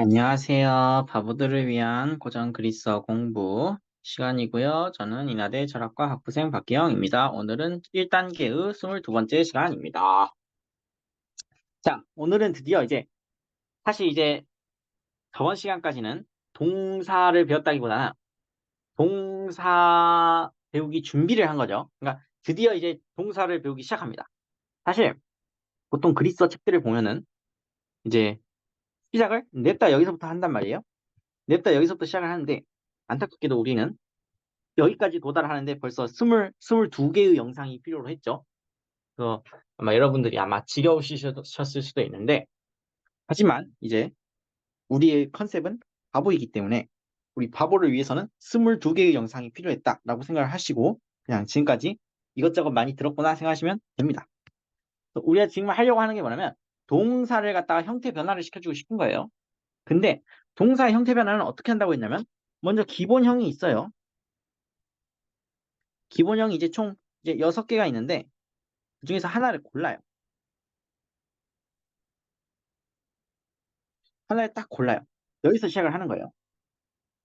안녕하세요. 바보들을 위한 고전 그리스어 공부 시간이고요. 저는 인하대 철학과 학부생 박기영입니다. 오늘은 1단계의 22번째 시간입니다. 자, 오늘은 드디어 이제 사실 이제 저번 시간까지는 동사를 배웠다기보다는 동사 배우기 준비를 한 거죠. 그러니까 드디어 이제 동사를 배우기 시작합니다. 사실 보통 그리스어 책들을 보면은 이제 시작을 냅다 여기서부터 한단 말이에요. 냅다 여기서부터 시작을 하는데 안타깝게도 우리는 여기까지 도달하는데 벌써 스물 스물두 개의 영상이 필요로 했죠. 그래서 아마 여러분들이 아마 지겨우셨을 수도 있는데 하지만 이제 우리의 컨셉은 바보이기 때문에 우리 바보를 위해서는 스물두 개의 영상이 필요했다라고 생각을 하시고 그냥 지금까지 이것저것 많이 들었구나 생각하시면 됩니다. 우리가 지금 하려고 하는 게 뭐냐면 동사를 갖다가 형태 변화를 시켜주고 싶은 거예요. 근데 동사의 형태 변화는 어떻게 한다고 했냐면 먼저 기본형이 있어요. 기본형이 이제 총 이제 6개가 있는데 그 중에서 하나를 골라요. 하나를 딱 골라요. 여기서 시작을 하는 거예요.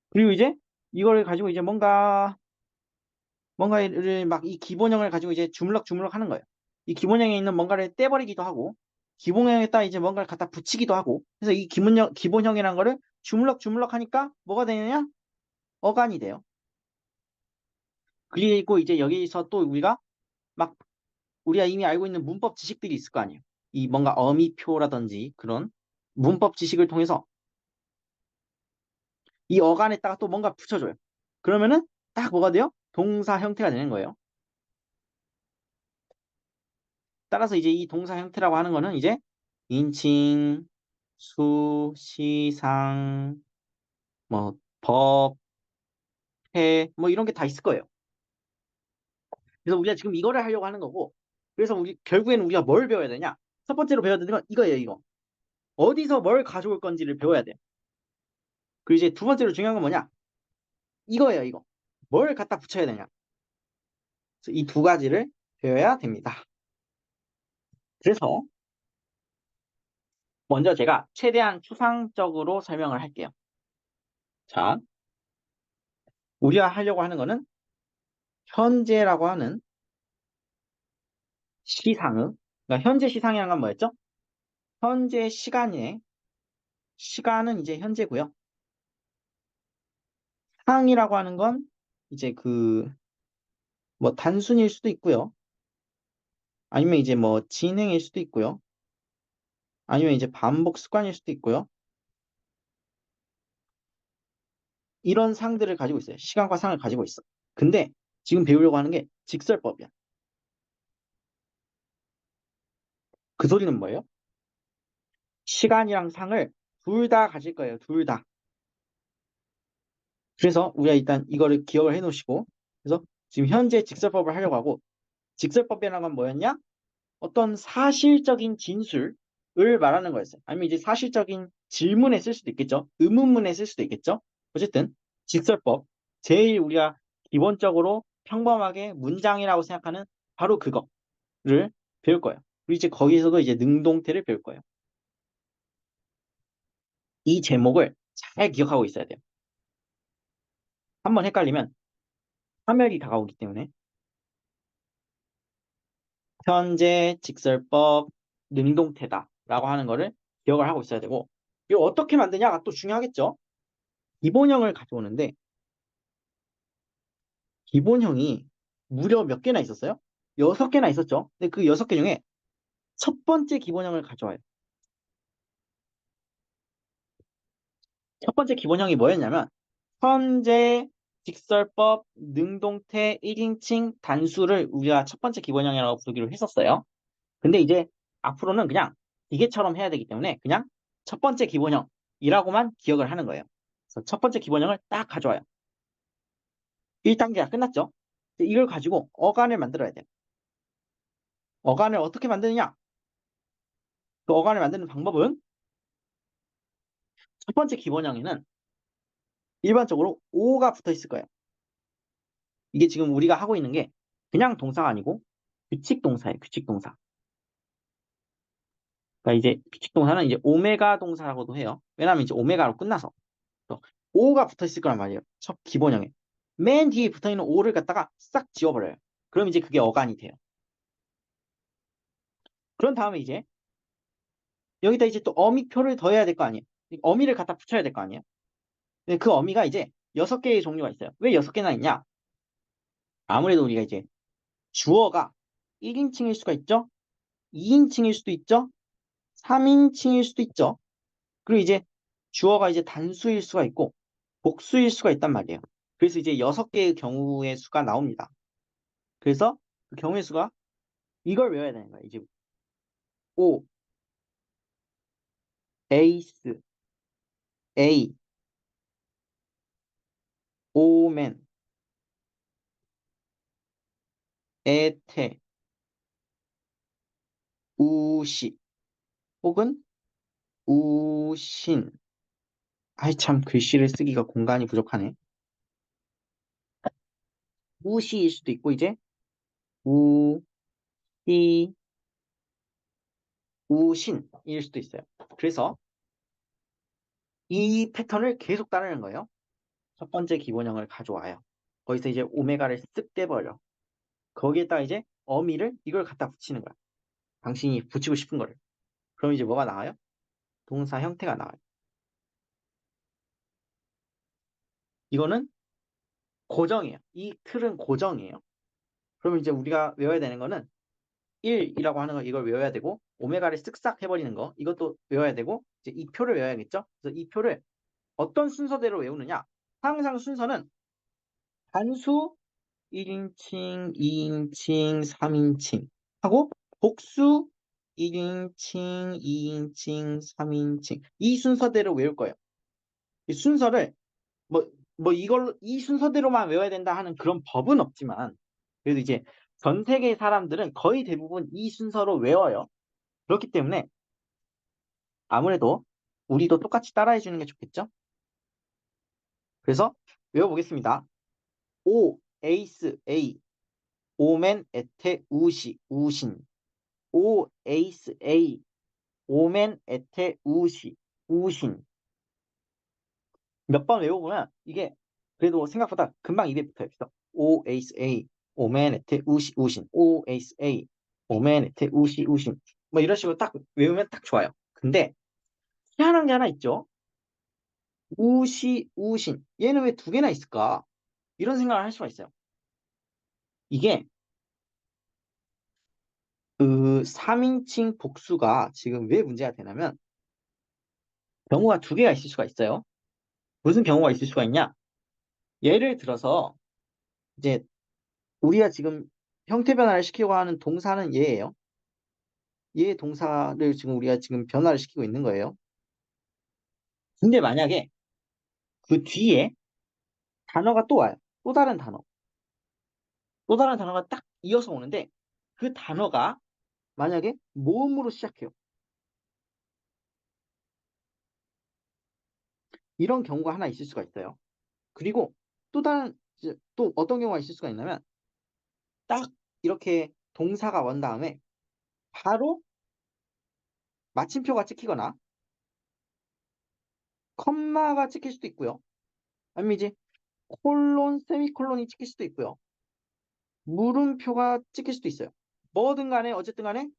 그리고 이제 이거를 가지고 이제 뭔가 뭔가를 막 이 기본형을 가지고 이제 주물럭 주물럭 하는 거예요. 이 기본형에 있는 뭔가를 떼버리기도 하고 기본형에다 이제 뭔가를 갖다 붙이기도 하고 그래서 이 기본형, 기본형이라는 거를 주물럭 주물럭 하니까 뭐가 되느냐? 어간이 돼요. 그리고 이제 여기서 또 우리가 막 우리가 이미 알고 있는 문법 지식들이 있을 거 아니에요. 이 뭔가 어미표라든지 그런 문법 지식을 통해서 이 어간에다가 또 뭔가 붙여줘요. 그러면은 딱 뭐가 돼요? 동사 형태가 되는 거예요. 따라서 이제 이 동사 형태라고 하는 거는 이제 인칭, 수, 시상, 뭐 법, 해, 뭐 이런 게 다 있을 거예요. 그래서 우리가 지금 이거를 하려고 하는 거고 그래서 우리 결국에는 우리가 뭘 배워야 되냐? 첫 번째로 배워야 되는 건 이거예요, 이거. 어디서 뭘 가져올 건지를 배워야 돼요. 그리고 이제 두 번째로 중요한 건 뭐냐? 이거예요, 이거. 뭘 갖다 붙여야 되냐? 이 두 가지를 배워야 됩니다. 그래서 먼저 제가 최대한 추상적으로 설명을 할게요. 자, 우리가 하려고 하는 거는 현재라고 하는 시상의, 그러니까 현재 시상이라는 건 뭐였죠? 현재 시간에 시간은 이제 현재고요. 상이라고 하는 건 이제 그 뭐 단순일 수도 있고요. 아니면 이제 뭐 진행일 수도 있고요. 아니면 이제 반복 습관일 수도 있고요. 이런 상들을 가지고 있어요. 시간과 상을 가지고 있어. 근데 지금 배우려고 하는 게 직설법이야. 그 소리는 뭐예요? 시간이랑 상을 둘 다 가질 거예요. 둘 다. 그래서 우리가 일단 이거를 기억을 해 놓으시고 그래서 지금 현재 직설법을 하려고 하고 직설법이라는 건 뭐였냐? 어떤 사실적인 진술을 말하는 거였어요. 아니면 이제 사실적인 질문에 쓸 수도 있겠죠. 의문문에 쓸 수도 있겠죠. 어쨌든 직설법 제일 우리가 기본적으로 평범하게 문장이라고 생각하는 바로 그거를 배울 거예요. 그리고 이제 거기서도 이제 능동태를 배울 거예요. 이 제목을 잘 기억하고 있어야 돼요. 한번 헷갈리면 파멸이 다가오기 때문에 현재 직설법 능동태다 라고 하는 거를 기억을 하고 있어야 되고 이거 어떻게 만드냐가 또 중요하겠죠. 기본형을 가져오는데 기본형이 무려 몇 개나 있었어요? 여섯 개나 있었죠. 근데 그 여섯 개 중에 첫 번째 기본형을 가져와요. 첫 번째 기본형이 뭐였냐면 현재 직설법 능동태 1인칭 단수를 우리가 첫 번째 기본형이라고 부르기로 했었어요. 근데 이제 앞으로는 그냥 기계처럼 해야 되기 때문에 그냥 첫 번째 기본형이라고만 기억을 하는 거예요. 그래서 첫 번째 기본형을 딱 가져와요. 1단계가 끝났죠? 이걸 가지고 어간을 만들어야 돼요. 어간을 어떻게 만드느냐? 그 어간을 만드는 방법은 첫 번째 기본형에는 일반적으로 오가 붙어 있을 거예요. 이게 지금 우리가 하고 있는 게 그냥 동사가 아니고 규칙 동사예요. 규칙 동사. 그러니까 이제 규칙 동사는 이제 오메가 동사라고도 해요. 왜냐하면 이제 오메가로 끝나서 또 오가 붙어 있을 거란 말이에요. 첫 기본형에 맨 뒤에 붙어 있는 오를 갖다가 싹 지워버려요. 그럼 이제 그게 어간이 돼요. 그런 다음에 이제 여기다 이제 또 어미표를 더해야 될 거 아니에요. 어미를 갖다 붙여야 될 거 아니에요. 근데 그 어미가 이제 여섯 개의 종류가 있어요. 왜 여섯 개나 있냐? 아무래도 우리가 이제 주어가 1인칭일 수가 있죠. 2인칭일 수도 있죠. 3인칭일 수도 있죠. 그리고 이제 주어가 이제 단수일 수가 있고 복수일 수가 있단 말이에요. 그래서 이제 여섯 개의 경우의 수가 나옵니다. 그래서 그 경우의 수가 이걸 외워야 되는 거예요. 이제 오, 에이스, 에이, 오멘, 에테, 우시, 혹은 우신. 아이 참 글씨를 쓰기가 공간이 부족하네. 우시일 수도 있고 이제 우, 시, 우신일 수도 있어요. 그래서 이 패턴을 계속 따르는 거예요. 첫 번째 기본형을 가져와요. 거기서 이제 오메가를 쓱 떼버려. 거기에다가 이제 어미를 이걸 갖다 붙이는 거야. 당신이 붙이고 싶은 거를. 그럼 이제 뭐가 나와요? 동사 형태가 나와요. 이거는 고정이에요. 이 틀은 고정이에요. 그러면 이제 우리가 외워야 되는 거는 1이라고 하는 거 이걸 외워야 되고 오메가를 쓱싹 해버리는 거 이것도 외워야 되고 이제 이 표를 외워야겠죠. 그래서 이 표를 어떤 순서대로 외우느냐 항상 순서는 단수 1인칭, 2인칭, 3인칭 하고 복수 1인칭, 2인칭, 3인칭 이 순서대로 외울 거예요. 이 순서를 뭐, 뭐 이걸로 이 순서대로만 외워야 된다 하는 그런 법은 없지만 그래도 이제 전 세계 사람들은 거의 대부분 이 순서로 외워요. 그렇기 때문에 아무래도 우리도 똑같이 따라해 주는 게 좋겠죠? 그래서 외워보겠습니다. 오, 에이스, 에이, 오멘, 에테, 우시, 우신. 오, 에이스, 에이, 오멘, 에테, 우시, 우신. 몇 번 외워보면 이게 그래도 생각보다 금방 입에 붙어요. 오, 에이스, 에이, 오멘, 에테, 우시, 우신. 오, 에이스, 에이, 오멘, 에테, 우시, 우신. 뭐 이런 식으로 딱 외우면 딱 좋아요. 근데 희한한 게 하나 있죠. 우시, 우신. 얘는 왜 두 개나 있을까? 이런 생각을 할 수가 있어요. 이게 그 3인칭 복수가 지금 왜 문제가 되냐면 경우가 두 개가 있을 수가 있어요. 무슨 경우가 있을 수가 있냐? 예를 들어서 이제 우리가 지금 형태 변화를 시키려고 하는 동사는 얘예요. 얘 동사를 지금 우리가 지금 변화를 시키고 있는 거예요. 근데 만약에 그 뒤에 단어가 또 와요. 또 다른 단어. 또 다른 단어가 딱 이어서 오는데 그 단어가 만약에 모음으로 시작해요. 이런 경우가 하나 있을 수가 있어요. 그리고 또 다른 또 어떤 경우가 있을 수가 있냐면 딱 이렇게 동사가 온 다음에 바로 마침표가 찍히거나 컴마가 찍힐 수도 있고요. 이제 콜론, 세미콜론이 찍힐 수도 있고요. 물음표가 찍힐 수도 있어요. 뭐든 간에 어쨌든 간에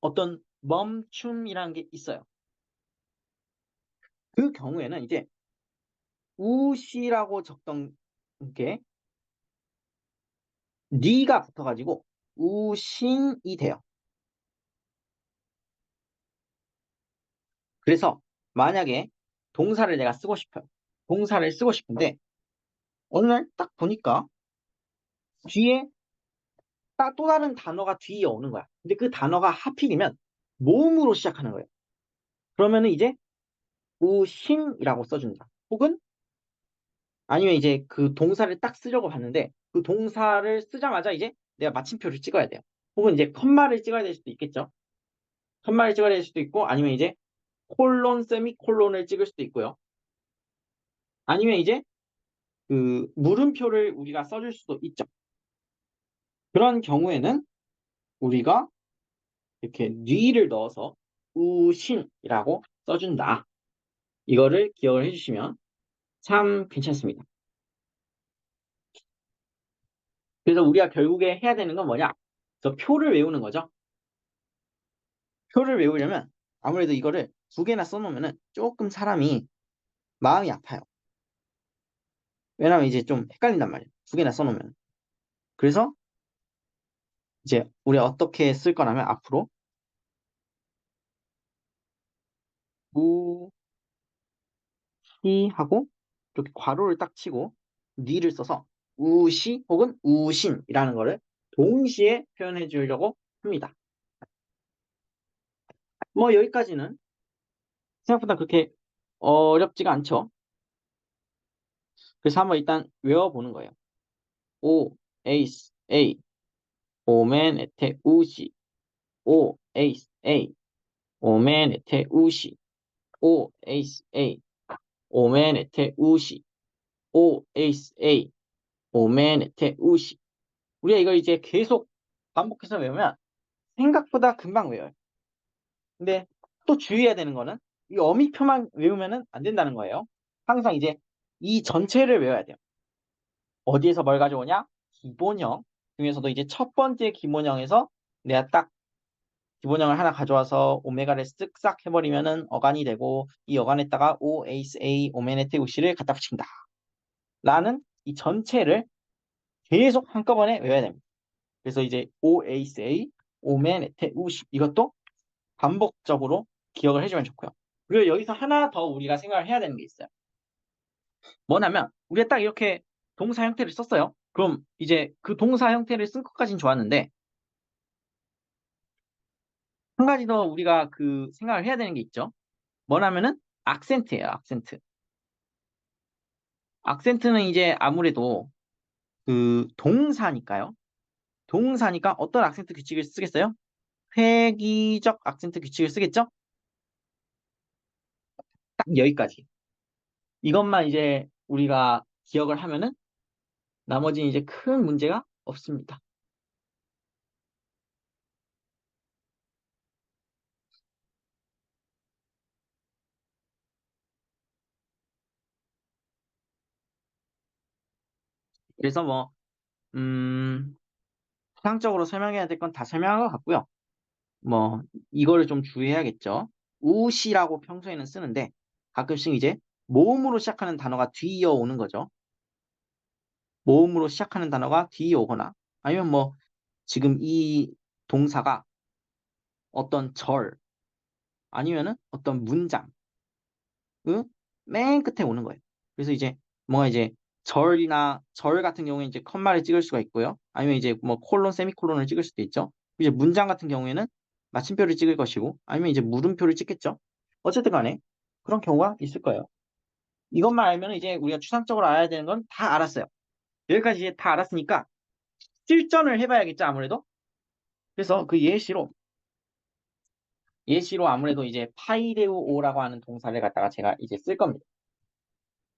어떤 멈춤이라는 게 있어요. 그 경우에는 이제 우시라고 적던 게 니가 붙어가지고 우신이 돼요. 그래서 만약에 동사를 내가 쓰고 싶어요. 동사를 쓰고 싶은데 어느 날 딱 보니까 뒤에 딱또 다른 단어가 뒤에 오는 거야. 근데 그 단어가 하필이면 모음으로 시작하는 거예요. 그러면은 이제 우신이라고 써준다. 혹은 아니면 이제 그 동사를 딱 쓰려고 봤는데 그 동사를 쓰자마자 이제 내가 마침표를 찍어야 돼요. 혹은 이제 컴마를 찍어야 될 수도 있겠죠. 컴마를 찍어야 될 수도 있고 아니면 이제 콜론, 세미콜론을 찍을 수도 있고요. 아니면 이제 그 물음표를 우리가 써줄 수도 있죠. 그런 경우에는 우리가 이렇게 뉘를 넣어서 우신이라고 써준다. 이거를 기억을 해주시면 참 괜찮습니다. 그래서 우리가 결국에 해야 되는 건 뭐냐? 저 표를 외우는 거죠. 표를 외우려면 아무래도 이거를 두 개나 써놓으면 조금 사람이 마음이 아파요. 왜냐면 이제 좀 헷갈린단 말이에요. 두 개나 써놓으면. 그래서 이제 우리가 어떻게 쓸 거냐면 앞으로 우, 시 하고 이렇게 괄호를 딱 치고 니를 써서 우시 혹은 우신이라는 거를 동시에 표현해 주려고 합니다. 뭐 여기까지는 생각보다 그렇게 어렵지가 않죠. 그래서 한번 일단 외워보는 거예요. 오, 에이스, 에이, 오멘, 에테, 우시, 오, 에이스, 에이, 오멘, 에테, 우시, 오, 에이스, 에이, 오멘, 에테, 우시, 오, 에이스, 에이, 오멘, 에테, 우시. 우리가 이걸 이제 계속 반복해서 외우면 생각보다 금방 외워요. 근데 또 주의해야 되는 거는 이 어미표만 외우면 안 된다는 거예요. 항상 이제 이 전체를 외워야 돼요. 어디에서 뭘 가져오냐? 기본형 중에서도 이제 첫 번째 기본형에서 내가 딱 기본형을 하나 가져와서 오메가를 쓱싹 해버리면은 어간이 되고 이 어간에다가 O, 에이스, A, 오메네테, 우시를 갖다 붙인다. 라는 이 전체를 계속 한꺼번에 외워야 됩니다. 그래서 이제 O, 에이스, A, 오메네테, 우시 이것도 반복적으로 기억을 해주면 좋고요. 그리고 여기서 하나 더 우리가 생각을 해야 되는 게 있어요. 뭐냐면 우리가 딱 이렇게 동사 형태를 썼어요. 그럼 이제 그 동사 형태를 쓴 것까지는 좋았는데 한 가지 더 우리가 그 생각을 해야 되는 게 있죠. 뭐냐면은 악센트예요. 악센트. 악센트는 이제 아무래도 그 동사니까요. 동사니까 어떤 악센트 규칙을 쓰겠어요? 회귀적 악센트 규칙을 쓰겠죠? 딱 여기까지. 이것만 이제 우리가 기억을 하면은 나머지는 이제 큰 문제가 없습니다. 그래서 뭐, 음, 추상적으로 설명해야 될 건 다 설명한 것 같고요. 뭐, 이거를 좀 주의해야겠죠. 우시라고 평소에는 쓰는데 가끔씩 이제 모음으로 시작하는 단어가 뒤이어 오는 거죠. 모음으로 시작하는 단어가 뒤이어 오거나 아니면 뭐 지금 이 동사가 어떤 절 아니면은 어떤 문장 그맨 끝에 오는 거예요. 그래서 이제 뭔가 이제 절이나 절 같은 경우에 이제 컴마를 찍을 수가 있고요. 아니면 이제 뭐 콜론, 세미콜론을 찍을 수도 있죠. 이제 문장 같은 경우에는 마침표를 찍을 것이고 아니면 이제 물음표를 찍겠죠. 어쨌든 간에 그런 경우가 있을 거예요. 이것만 알면 이제 우리가 추상적으로 알아야 되는 건 다 알았어요. 여기까지 이제 다 알았으니까 실전을 해봐야겠죠, 아무래도. 그래서 그 예시로 예시로 아무래도 이제 파이데우 오라고 하는 동사를 갖다가 제가 이제 쓸 겁니다.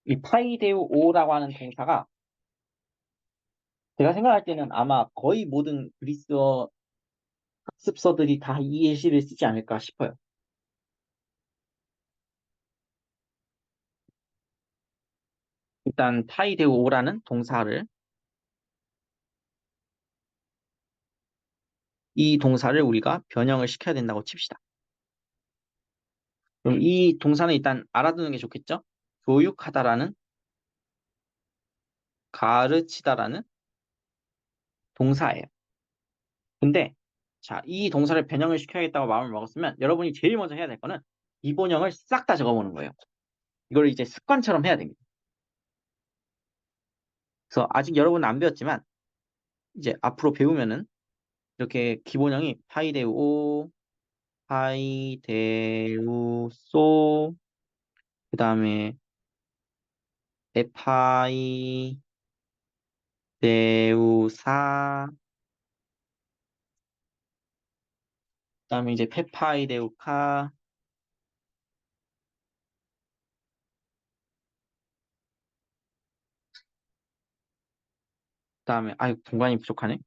이 파이데우 오라고 하는 동사가 제가 생각할 때는 아마 거의 모든 그리스어 학습서들이 다 이 예시를 쓰지 않을까 싶어요. 일단 파이데우 오라는 동사를 이 동사를 우리가 변형을 시켜야 된다고 칩시다. 그럼 이 동사는 일단 알아두는 게 좋겠죠? 교육하다라는 가르치다라는 동사예요. 근데 자, 이 동사를 변형을 시켜야겠다고 마음을 먹었으면 여러분이 제일 먼저 해야 될 거는 기본형을 싹 다 적어보는 거예요. 이걸 이제 습관처럼 해야 됩니다. 그래서 아직 여러분은 안 배웠지만 이제 앞으로 배우면은 이렇게 기본형이 파이데우 오, 파이데우 소, 그 다음에 에파이 데우사 그 다음에 이제 페파이 데우카 다음에 아유 공간이 부족하네.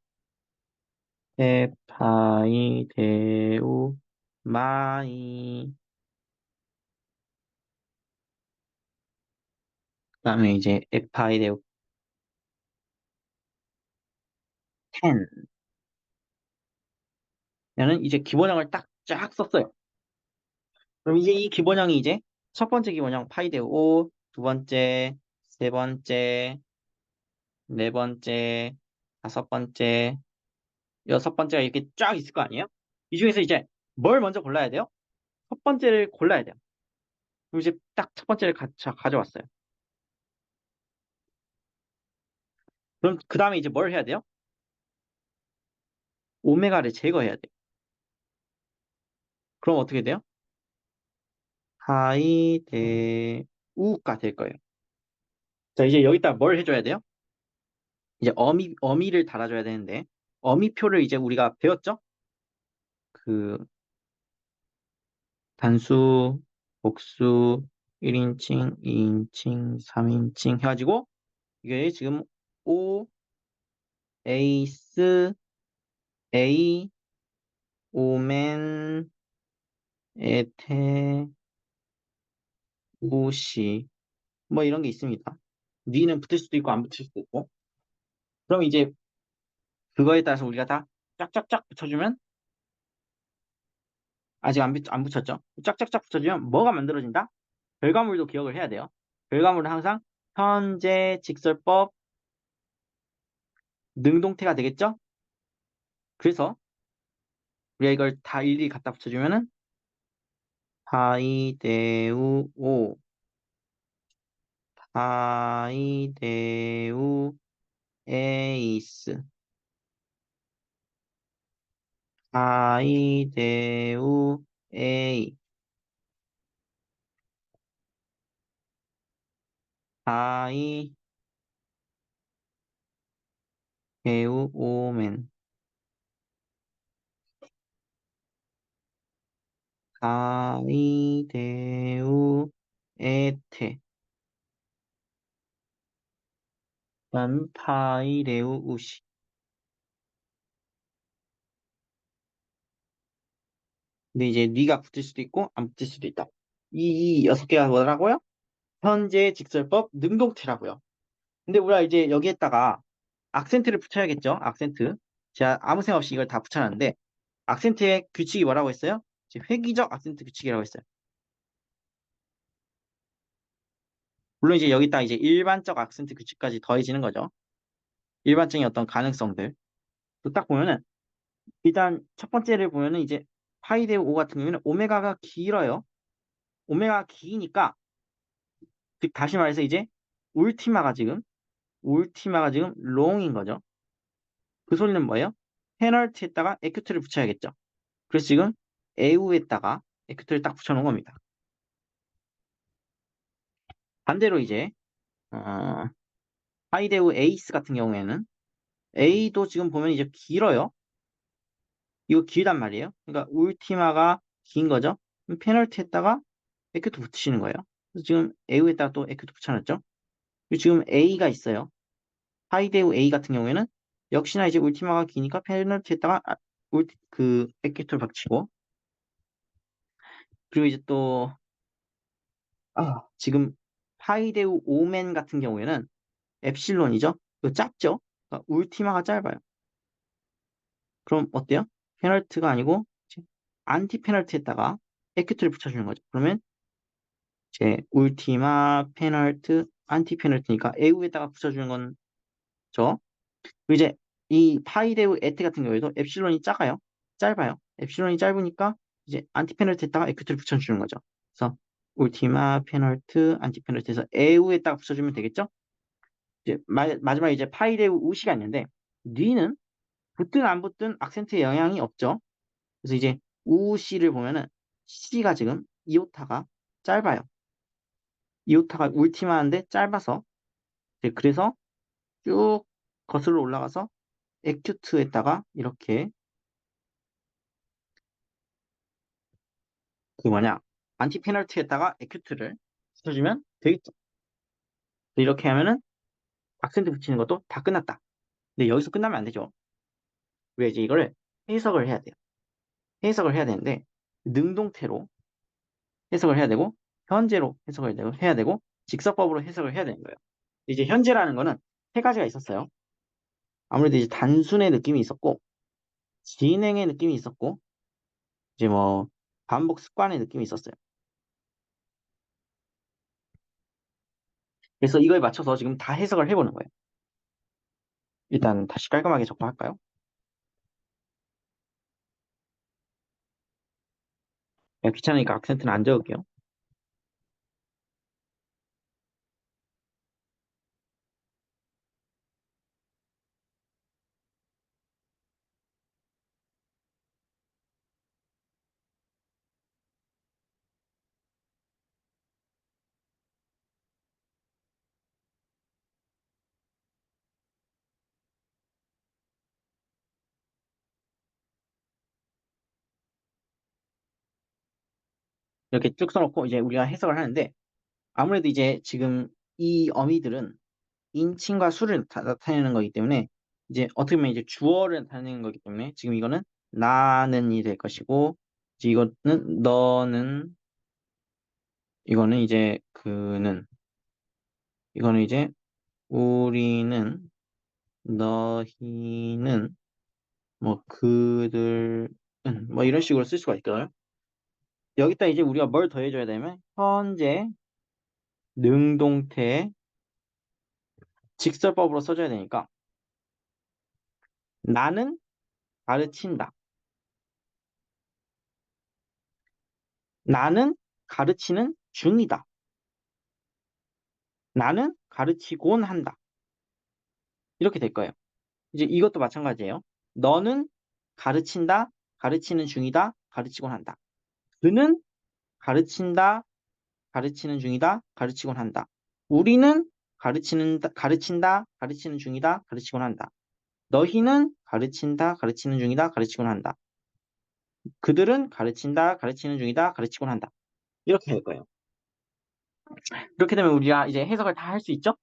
에파이 데우 마이. 그다음에 이제 에파이 데우. 텐. 얘는 이제 기본형을 딱 쫙 썼어요. 그럼 이제 이 기본형이 이제 첫 번째 기본형 파이 데우. 5, 두 번째, 세 번째, 네 번째, 다섯 번째, 여섯 번째가 이렇게 쫙 있을 거 아니에요? 이 중에서 이제 뭘 먼저 골라야 돼요? 첫 번째를 골라야 돼요. 그럼 이제 딱 첫 번째를 가, 자, 가져왔어요. 그럼 그 다음에 이제 뭘 해야 돼요? 오메가를 제거해야 돼요. 그럼 어떻게 돼요? 하이데우가 될 거예요. 자, 이제 여기다 뭘 해줘야 돼요? 이제 어미, 어미를 달아줘야 되는데, 어미표를 이제 우리가 배웠죠? 그, 단수, 복수, 1인칭, 2인칭, 3인칭 해가지고, 이게 지금 O, 에이스, A, 오멘, 에테, 우시, 뭐 이런 게 있습니다. 니는 붙을 수도 있고 안 붙을 수도 있고. 그럼 이제 그거에 따라서 우리가 다 짝짝짝 붙여주면 아직 안, 붙- 안 붙였죠? 짝짝짝 붙여주면 뭐가 만들어진다? 결과물도 기억을 해야 돼요. 결과물은 항상 현재 직설법 능동태가 되겠죠? 그래서 우리가 이걸 다 일일이 갖다 붙여주면은 하이데우 오 하이데우 에이스 하이데우 에이. 하이 데우 오멘. 하이데우 에테 반파이데우 우시 근데 이제 니가 붙을 수도 있고 안 붙을 수도 있다. 이, 이 여섯 개가 뭐라고요? 현재 직설법 능동태라고요. 근데 우리가 이제 여기에다가 악센트를 붙여야겠죠? 악센트. 제가 아무 생각 없이 이걸 다 붙여놨는데 악센트의 규칙이 뭐라고 했어요? 획기적 악센트 규칙이라고 했어요. 물론 이제 여기다 이제 일반적 악센트 규칙까지 더해지는 거죠. 일반적인 어떤 가능성들. 또딱 보면은 일단 첫 번째를 보면은 이제 파이 대5 같은 경우에는 오메가가 길어요. 오메가가 기니까 즉 다시 말해서 이제 울티마가 지금 울티마가 지금 롱인 거죠. 그 소리는 뭐예요? 페널티에다가 에큐트를 붙여야겠죠. 그래서 지금 에우에다가 에큐트를 딱 붙여놓은 겁니다. 반대로 이제 어, 하이데우 에이스 같은 경우에는 A도 지금 보면 이제 길어요. 이거 길단 말이에요. 그러니까 울티마가 긴 거죠. 그럼 페널티에다가 에큐트 붙이시는 거예요. 그래서 지금 에우에다가 또 에큐트 붙여놨죠. 그리고 지금 A가 있어요. 하이데우 A 같은 경우에는 역시나 이제 울티마가 기니까 페널티에다가 아, 울티, 그 에큐트를 붙이고 그리고 이제 또 아, 지금 하이데우 오멘 같은 경우에는 엡실론이죠. 그 짧죠. 그러니까 울티마가 짧아요. 그럼 어때요? 페널티가 아니고 안티 페널티에다가 에큐트를 붙여주는 거죠. 그러면 이제 울티마 페널트 안티 페널티니까 에우에다가 붙여주는 건죠. 그리고 이제 이 파이데우 에트 같은 경우에도 엡실론이 작아요. 짧아요. 엡실론이 짧으니까 이제 안티 페널티에다가 에큐트를 붙여주는 거죠. 그래서 울티마 페널트 안티 페널티에서 에우에다가 붙여주면 되겠죠? 이제 마, 마지막에 이제 파이데우 우시가 있는데 니는 붙든 안 붙든 악센트에 영향이 없죠. 그래서 이제 우시를 보면은 C가 지금 이오타가 짧아요. 이오타가 울티마인데 짧아서 그래서 쭉 거슬러 올라가서 에큐트에다가 이렇게 그 뭐냐 안티 페널티에다가 에큐트를 붙여주면 되겠죠. 이렇게 하면은 악센트 붙이는 것도 다 끝났다. 근데 여기서 끝나면 안 되죠. 우리가 이제 이거를 해석을 해야 돼요. 해석을 해야 되는데 능동태로 해석을 해야 되고 현재로 해석을 해야 되고 직설법으로 해석을 해야 되는 거예요. 이제 현재라는 거는 세 가지가 있었어요. 아무래도 이제 단순의 느낌이 있었고 진행의 느낌이 있었고 이제 뭐 반복 습관의 느낌이 있었어요. 그래서 이거에 맞춰서 지금 다 해석을 해보는 거예요. 일단 다시 깔끔하게 적어할까요? 귀찮으니까 악센트는 안 적을게요. 이렇게 쭉 써놓고 이제 우리가 해석을 하는데 아무래도 이제 지금 이 어미들은 인칭과 수를 나타내는 거기 때문에 이제 어떻게 보면 이제 주어를 나타내는 거기 때문에 지금 이거는 나는이 될 것이고 이제 이거는 너는 이거는 이제 그는 이거는 이제 우리는 너희는 뭐 그들은 뭐 이런 식으로 쓸 수가 있거든요. 여기다 이제 우리가 뭘 더해줘야 되면 현재 능동태 직설법으로 써줘야 되니까 나는 가르친다. 나는 가르치는 중이다. 나는 가르치곤 한다. 이렇게 될 거예요. 이제 이것도 마찬가지예요. 너는 가르친다, 가르치는 중이다, 가르치곤 한다. 그는 가르친다, 가르치는 중이다, 가르치곤 한다. 우리는 가르치는, 가르친다, 가르치는 중이다, 가르치곤 한다. 너희는 가르친다, 가르치는 중이다, 가르치곤 한다. 그들은 가르친다, 가르치는 중이다, 가르치곤 한다. 이렇게 될 거예요. 이렇게 되면 우리가 이제 해석을 다 할 수 있죠?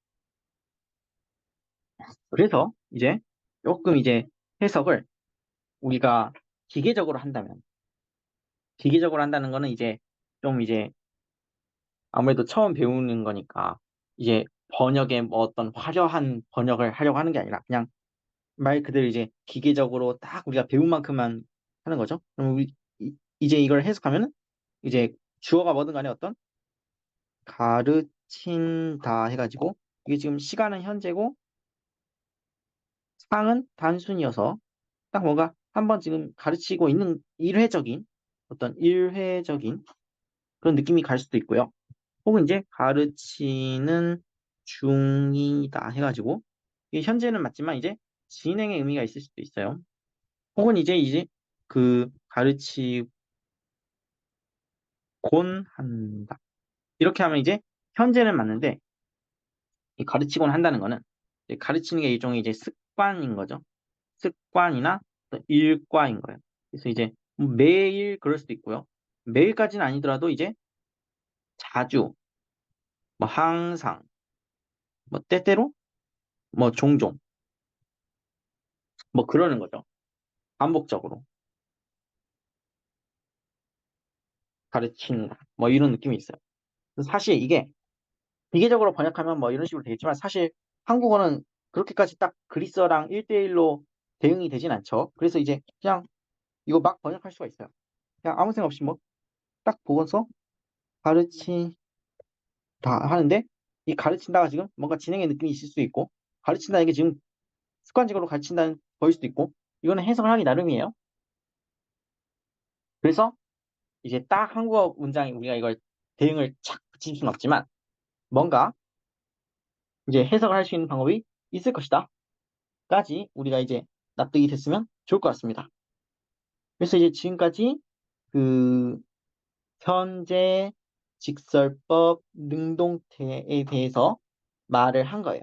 그래서 이제 조금 이제 해석을 우리가 기계적으로 한다면 기계적으로 한다는 거는 이제 좀 이제 아무래도 처음 배우는 거니까 이제 번역에 뭐 어떤 화려한 번역을 하려고 하는 게 아니라 그냥 말 그대로 이제 기계적으로 딱 우리가 배운 만큼만 하는 거죠. 그럼 우리 이제 이걸 해석하면은 이제 주어가 뭐든 간에 어떤 가르친다 해가지고 이게 지금 시간은 현재고 상은 단순이어서 딱 뭔가 한번 지금 가르치고 있는 일회적인 어떤 일회적인 그런 느낌이 갈 수도 있고요. 혹은 이제 가르치는 중이다 해가지고 현재는 맞지만 이제 진행의 의미가 있을 수도 있어요. 혹은 이제 이제 그 가르치곤 한다. 이렇게 하면 이제 현재는 맞는데 가르치곤 한다는 거는 가르치는 게 일종의 이제 습관인 거죠. 습관이나 일과인 거예요. 그래서 이제 뭐 매일 그럴 수도 있고요. 매일까지는 아니더라도 이제 자주, 뭐 항상, 뭐 때때로, 뭐 종종, 뭐 그러는 거죠. 반복적으로 가르친다. 뭐 이런 느낌이 있어요. 사실 이게 기계적으로 번역하면 뭐 이런 식으로 되겠지만 사실 한국어는 그렇게까지 딱 그리스어랑 1대1로 대응이 되진 않죠. 그래서 이제 그냥 이거 막 번역할 수가 있어요. 그냥 아무 생각 없이 뭐 딱 보고서 가르친다 하는데 이 가르친다가 지금 뭔가 진행의 느낌이 있을 수 있고 가르친다는 게 지금 습관적으로 가르친다는 보일 수도 있고 이거는 해석을 하기 나름이에요. 그래서 이제 딱 한국어 문장에 우리가 이걸 대응을 착 붙일 수는 없지만 뭔가 이제 해석을 할 수 있는 방법이 있을 것이다. 까지 우리가 이제 납득이 됐으면 좋을 것 같습니다. 그래서 이제 지금까지 그 현재 직설법 능동태에 대해서 말을 한 거예요.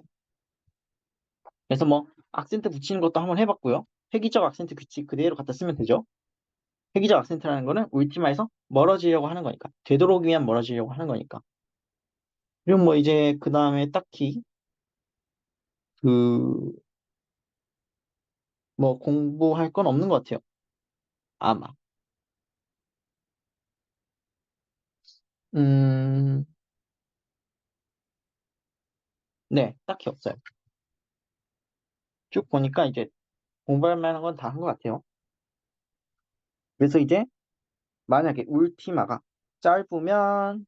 그래서 뭐 악센트 붙이는 것도 한번 해봤고요. 획기적 악센트 규칙 그대로 갖다 쓰면 되죠. 획기적 악센트라는 거는 울티마에서 멀어지려고 하는 거니까 되도록이면 멀어지려고 하는 거니까 그리고 뭐 이제 그 다음에 딱히 그 뭐 공부할 건 없는 것 같아요. 아마. 음, 네, 딱히 없어요. 쭉 보니까 이제 공부할 만한 건 다 한 것 같아요. 그래서 이제 만약에 울티마가 짧으면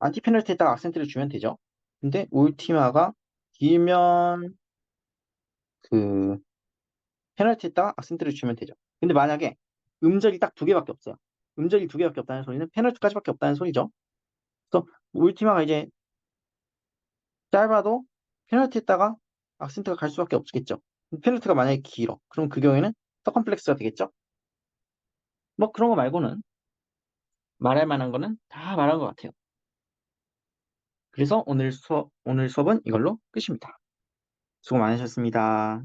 안티 페널티에다가 악센트를 주면 되죠. 근데 울티마가 길면 그 페널티에다가 악센트를 주면 되죠. 근데 만약에 음절이 딱 두 개밖에 없어요. 음절이 두 개밖에 없다는 소리는 페널티까지밖에 없다는 소리죠. 그래서 울티마가 이제 짧아도 페널티에다가 악센트가 갈 수밖에 없겠죠. 페널티가 만약에 길어. 그럼 그 경우에는 서컴플렉스가 되겠죠. 뭐 그런 거 말고는 말할 만한 거는 다 말한 것 같아요. 그래서 오늘 수업, 오늘 수업은 이걸로 끝입니다. 수고 많으셨습니다.